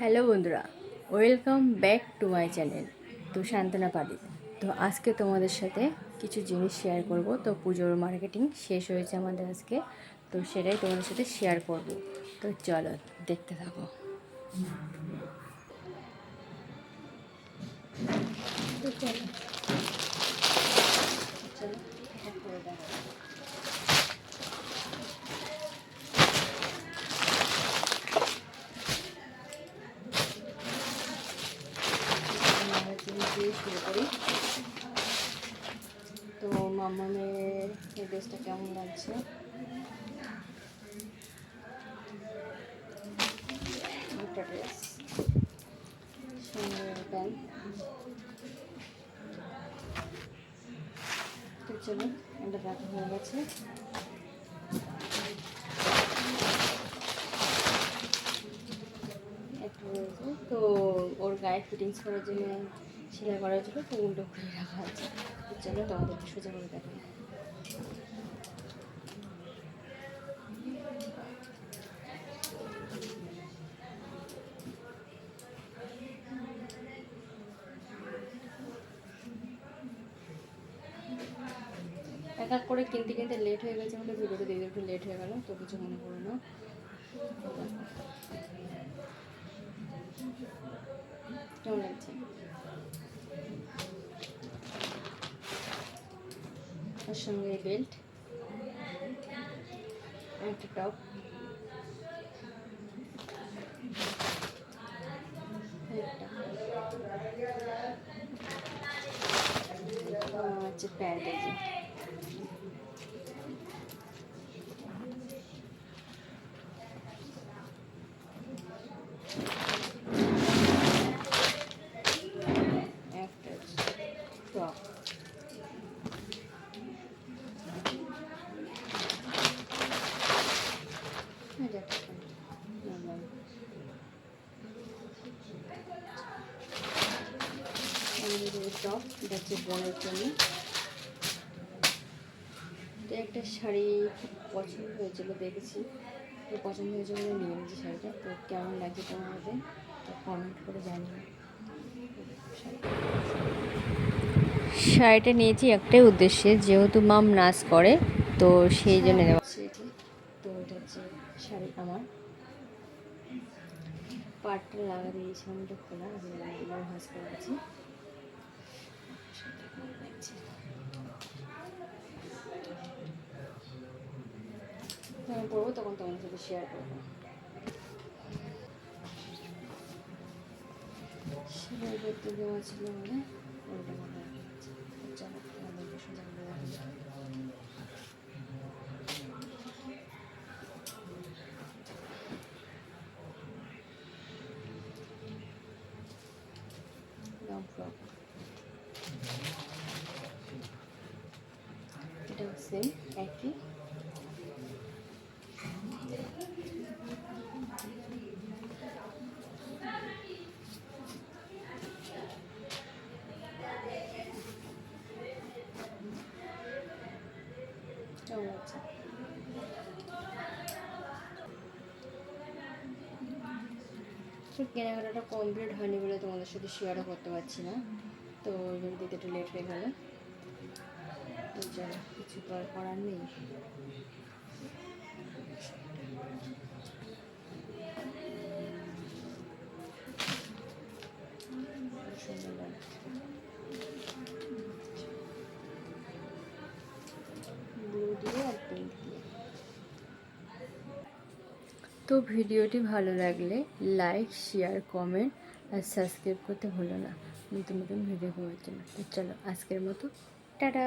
Hello বন্ধুরা, welcome back to my channel তো শান্তনা পালি তো আজকে তোমাদের সাথে কিছু জিনিস শেয়ার করব। তো পুজোর মার্কেটিং শেষ হয়েছে আমাদের আজকে, তো সেটাই তোমাদের সাথে শেয়ার করব। তো চলো দেখতে থাকো। চলো চলো এক করে দেখো। আমরা জিনিস দিয়ে শুরু করি তো মামামের এই ড্রেসটা কেমন লাগছে? একটা ড্রেস সঙ্গে প্যান্ট। তো এটা রাখা হয়ে গেছে। তো ওর গায়ে ফিটিংস করার জন্য সেলাই করার জন্য উল্টো করে রাখা আছে। চলো তোমাদেরকে সোজা করে দেখো এক এক করে কিনতে কিনতে লেট হয়ে গেছে আমাদের ভিডিওটা দিতে একটু লেট হয়ে গেল, তো কিছু মনে করো না। কেমন লাগছে? ওর সঙ্গে বেল্ট একটা টপ হচ্ছে প্যান্ট এই যে একটা টপ এটা একটা normal। আমাদের এই টপ এটা হচ্ছে বোনের জন্য তো একটা শাড়ি খুব পছন্দ হয়েছিল দেখেছি। তো পছন্দ হয়েছে বলে নিয়ে নিয়েছি শাড়িটা। তো কেমন লাগছে তোমাদের তো কমেন্ট করে জানিও। শাড়িটা নিয়েছি একটাই উদ্দেশ্যে যেহেতু মাম নাচ করে তো সেই জন্য নেওয়া এটি তো এটা হচ্ছে শাড়ি আমার পাটটা লাগা দিয়েছিলাম এটা খোলা ভাজ করে শাড়িটা যখন পরবো তখন তোমাদের সাথে শেয়ার করব। সেলাই করতে দেওয়া ছিল মানে ওইটা মনে হয় চলো আমাদের সোজা করে রাখি। লং ফ্রক এটা সেম একই কেমন লাগছে তো কেনাকাটাটা কমপ্লিট হয়নি বলে তোমাদের সাথে শেয়ারও করতে পারছি না। তো ওই জন্য দিতে একটু লেট হয়ে গেল। কিছু তো আর করার নেই। তো ভিডিওটি ভালো লাগলে লাইক, শেয়ার, কমেন্ট আর সাবস্ক্রাইব করতে ভুলো না। নতুন নতুন ভিডিও পাওয়ার জন্য। তো চলো, আজকের মতো। টাটা!